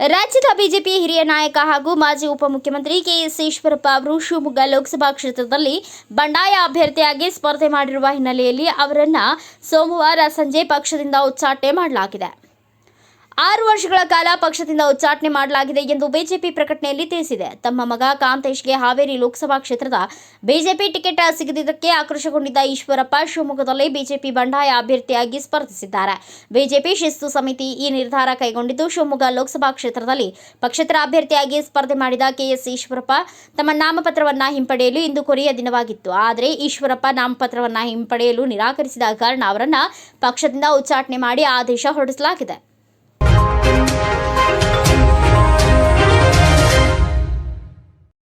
ರಾಜ್ಯ ಬಿಜೆಪಿ ಹಿರಿಯ ನಾಯಕ ಹಾಗೂ ಮಾಜಿ ಉಪಮುಖ್ಯಮಂತ್ರಿ ಕೆಎಸ್ ಈಶ್ವರಪ್ಪ ಅವರು ಶಿವಮೊಗ್ಗ ಲೋಕಸಭಾ ಕ್ಷೇತ್ರದಲ್ಲಿ ಬಂಡಾಯ ಅಭ್ಯರ್ಥಿಯಾಗಿ ಸ್ಪರ್ಧೆ ಮಾಡಿರುವ ಹಿನ್ನೆಲೆಯಲ್ಲಿ ಅವರನ್ನು ಸೋಮವಾರ ಸಂಜೆ ಪಕ್ಷದಿಂದ ಉಚ್ಚಾಟನೆ ಮಾಡಲಾಗಿದೆ. ಆರು ವರ್ಷಗಳ ಕಾಲ ಪಕ್ಷದಿಂದ ಉಚ್ಚಾಟನೆ ಮಾಡಲಾಗಿದೆ ಎಂದು ಬಿಜೆಪಿ ಪ್ರಕಟಣೆಯಲ್ಲಿ ತಿಳಿಸಿದೆ. ತಮ್ಮ ಮಗ ಕಾಂತೇಶ್ಗೆ ಹಾವೇರಿ ಲೋಕಸಭಾ ಕ್ಷೇತ್ರದ ಬಿಜೆಪಿ ಟಿಕೆಟ್ ಸಿಗದಿದ್ದಕ್ಕೆ ಆಕ್ರೋಶಗೊಂಡಿದ್ದ ಈಶ್ವರಪ್ಪ ಶಿವಮೊಗ್ಗದಲ್ಲಿ ಬಿಜೆಪಿ ಬಂಡಾಯ ಅಭ್ಯರ್ಥಿಯಾಗಿ ಸ್ಪರ್ಧಿಸಿದ್ದಾರೆ. ಬಿಜೆಪಿ ಶಿಸ್ತು ಸಮಿತಿ ಈ ನಿರ್ಧಾರ ಕೈಗೊಂಡಿದ್ದು, ಶಿವಮೊಗ್ಗ ಲೋಕಸಭಾ ಕ್ಷೇತ್ರದಲ್ಲಿ ಪಕ್ಷೇತರ ಅಭ್ಯರ್ಥಿಯಾಗಿ ಸ್ಪರ್ಧೆ ಮಾಡಿದ ಕೆಎಸ್ ಈಶ್ವರಪ್ಪ ತಮ್ಮ ನಾಮಪತ್ರವನ್ನು ಹಿಂಪಡೆಯಲು ಇಂದು ಕೊನೆಯ ದಿನವಾಗಿತ್ತು. ಆದರೆ ಈಶ್ವರಪ್ಪ ನಾಮಪತ್ರವನ್ನು ಹಿಂಪಡೆಯಲು ನಿರಾಕರಿಸಿದ ಕಾರಣ ಅವರನ್ನು ಪಕ್ಷದಿಂದ ಉಚ್ಚಾಟನೆ ಮಾಡಿ ಆದೇಶ ಹೊರಡಿಸಲಾಗಿದೆ.